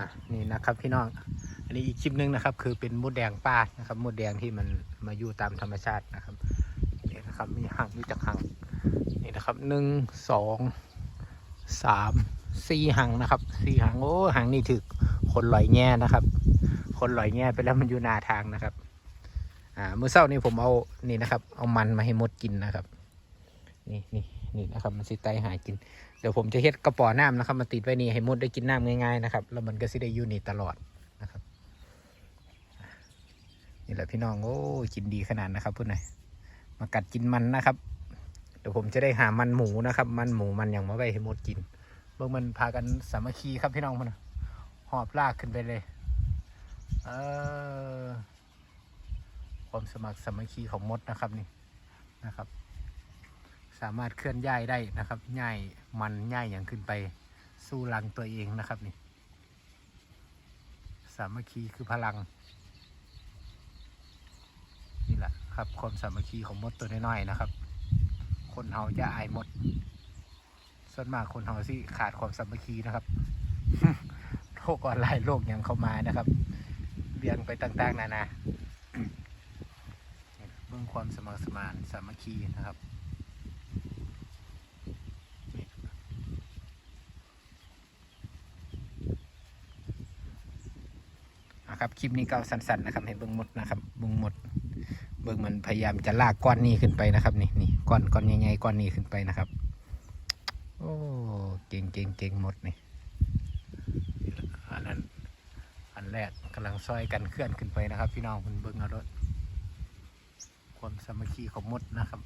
อะนี่นะครับพี่น้อง อันนี้อีกคลิปหนึงนะครับ คือเป็นมดแดงป้านะครับมดแดงที่มันมาอยู่ตามธรรมชาตินะครับนี่นะครับมีหังมีจักหังนี่นะครับหนึ่งสองสามสี่หังนะครับสี่หังโอ้หังนี่ถึกคนลอยแง่นะครับ คนลอยแง่ไปแล้วมันอยู่หน้าทางนะครับ อ่าเมื่อเช้านี้ผมเอานี่นะครับ เอามันมาให้มดกินนะครับ นี่นี่ นี่นะครับมันสิไตหากิน เดี๋ยวผมจะเฮ็ดกระป๋อน้ำนะครับ มาติดไว้นี่ให้มดได้กินน้ำง่ายๆนะครับแล้วมันก็สิได้อยู่นี่ตลอดนะครับนี่แหละพี่น้องโอ้กินดีขนาดนะครับพูดหน่อยมากัดกินมันนะครับ เดี๋ยวผมจะได้หามันหมูนะครับ มันหมูมันอย่างมาไว้ให้มดกินเบิ่งมันพากันสามัคคีครับพี่น้องมันน่ะหอบลากขึ้นไปเลยเออความสมัครสามัคคีของมดนะครับนี่นะครับ สามารถเคลื่อนย้ายได้นะครับย้ายมันย้ายอย่างขึ้นไปสู้รังตัวเองนะครับนี่ สามัคคีคือพลัง นี่แหละครับความสามัคคีของมดตัวน้อยๆนะครับ คนเฮาจะอายมด ส่วนมากคนเฮาสิขาดความสามัคคีนะครับโลกออนไลน์โลกยังเข้ามานะครับเบี่ยงไปต่างๆนานาเบื้องความสมัครสมานสามัคคีนะครับ นะครับคลิปนี้ก็สั้นๆนะครับให้เบิ้งหมดนะครับเบิ้งหมด เบิ้งมันพยายามจะลากก้อนนี้ขึ้นไปนะครับ นี่นี่ก้อนก้อนใหญ่ๆก้อนนี้ขึ้นไปนะครับ โอ้เก่งเก่งเก่งหมดนี่อันนั้นอันแรกกำลังซอยกันเคลื่อนขึ้นไปนะครับ พี่น้องคุณเบิ้งเอารถความสามัคคีของมดนะครับ